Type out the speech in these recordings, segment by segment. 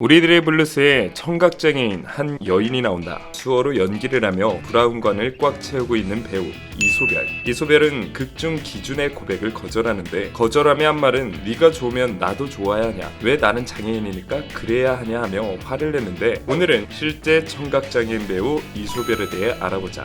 우리들의 블루스에 청각장애인 한 여인이 나온다. 수어로 연기를 하며 브라운관을 꽉 채우고 있는 배우 이소별. 이소별은 극중 기준의 고백을 거절하는데 거절하며 한 말은 네가 좋으면 나도 좋아야 하냐? 왜 나는 장애인이니까 그래야 하냐 하며 화를 내는데 오늘은 실제 청각장애인 배우 이소별에 대해 알아보자.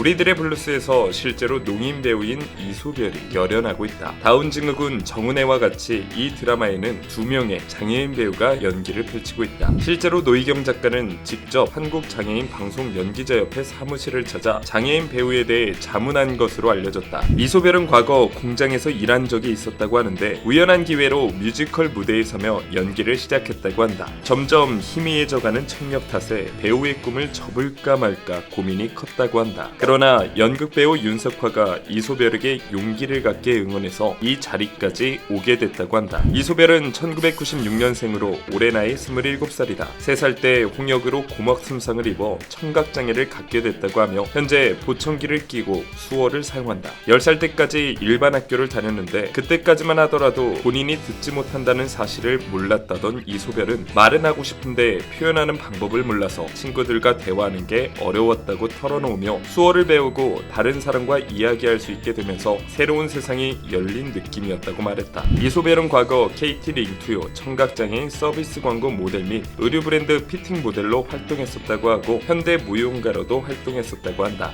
우리들의 블루스에서 실제로 농인 배우인 이소별이 열연하고 있다. 다운 증후군 정은혜와 같이 이 드라마에는 두 명의 장애인 배우가 연기를 펼치고 있다. 실제로 노희경 작가는 직접 한국 장애인 방송 연기자협회 사무실을 찾아 장애인 배우에 대해 자문한 것으로 알려졌다. 이소별은 과거 공장에서 일한 적이 있었다고 하는데 우연한 기회로 뮤지컬 무대에 서며 연기를 시작했다고 한다. 점점 희미해져가는 청력 탓에 배우의 꿈을 접을까 말까 고민이 컸다고 한다. 그러나 연극 배우 윤석화가 이소별에게 용기를 갖게 응원해서 이 자리까지 오게 됐다고 한다. 이소별은 1996년생으로 올해 나이 27살이다. 3살 때 홍역으로 고막 손상을 입어 청각 장애를 갖게 됐다고 하며 현재 보청기를 끼고 수어를 사용한다. 10살 때까지 일반 학교를 다녔는데 그때까지만 하더라도 본인이 듣지 못한다는 사실을 몰랐다던 이소별은 말은 하고 싶은데 표현하는 방법을 몰라서 친구들과 대화하는 게 어려웠다고 털어놓으며 수어를 배우고 다른 사람과 이야기할 수 있게 되면서 새로운 세상이 열린 느낌이었다고 말했다. 이소별은 과거 KT 링투요 청각장애인 서비스 광고 모델 및 의류 브랜드 피팅 모델로 활동했었다고 하고 현대 무용가로도 활동했었다고 한다.